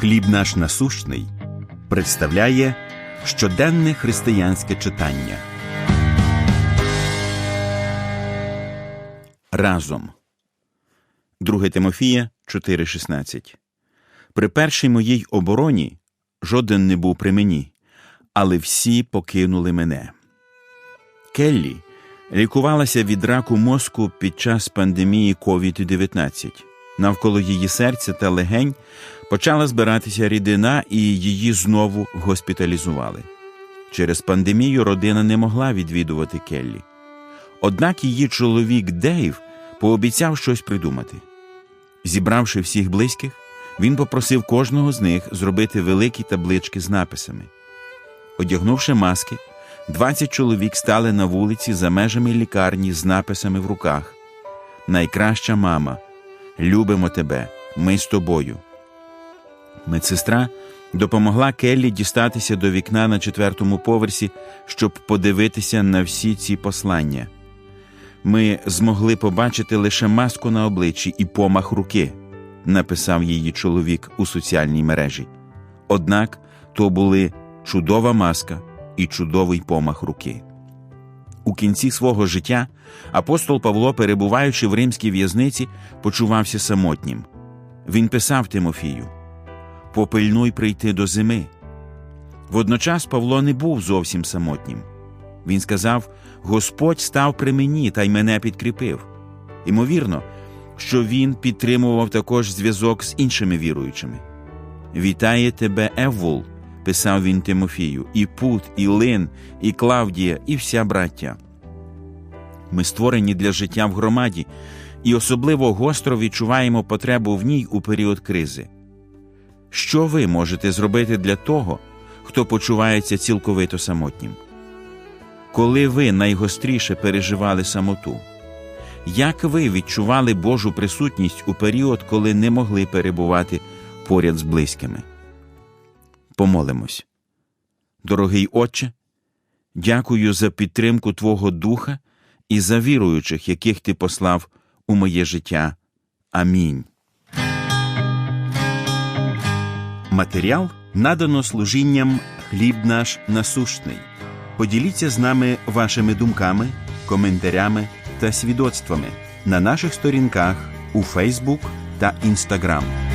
Хліб наш насущний представляє щоденне християнське читання. Разом. 2 Тимофія 4:16 При першій моїй обороні жоден не був при мені, але всі покинули мене. Келлі лікувалася від раку мозку під час пандемії COVID-19. Навколо її серця та легень почала збиратися рідина, і її знову госпіталізували. Через пандемію родина не могла відвідувати Келлі. Однак її чоловік Дейв пообіцяв щось придумати. Зібравши всіх близьких, він попросив кожного з них зробити великі таблички з написами. Одягнувши маски, 20 чоловік стали на вулиці за межами лікарні з написами в руках: Найкраща мама, любимо тебе, ми з тобою. Медсестра допомогла Келлі дістатися до вікна на четвертому поверсі, щоб подивитися на всі ці послання. Ми змогли побачити лише маску на обличчі і помах руки, написав її чоловік у соціальній мережі. Однак то були чудова маска і чудовий помах руки. У кінці свого життя апостол Павло, перебуваючи в римській в'язниці, почувався самотнім. Він писав Тимофію: Попильнуй прийти до зими. Водночас Павло не був зовсім самотнім. Він сказав: Господь став при мені та й мене підкріпив. Імовірно, що він підтримував також зв'язок з іншими віруючими. Вітає тебе, Еввул, писав він Тимофію, і Пут, і Лин, і Клавдія, і вся браття. Ми створені для життя в громаді і особливо гостро відчуваємо потребу в ній у період кризи. Що ви можете зробити для того, хто почувається цілковито самотнім? Коли ви найгостріше переживали самоту? Як ви відчували Божу присутність у період, коли не могли перебувати поряд з близькими? Помолимось. Дорогий Отче, дякую за підтримку Твого Духа і за віруючих, яких Ти послав у моє життя. Амінь. Матеріал надано служінням хліб наш насущний. Поділіться з нами вашими думками, коментарями та свідоцтвами на наших сторінках у Фейсбук та Інстаграм.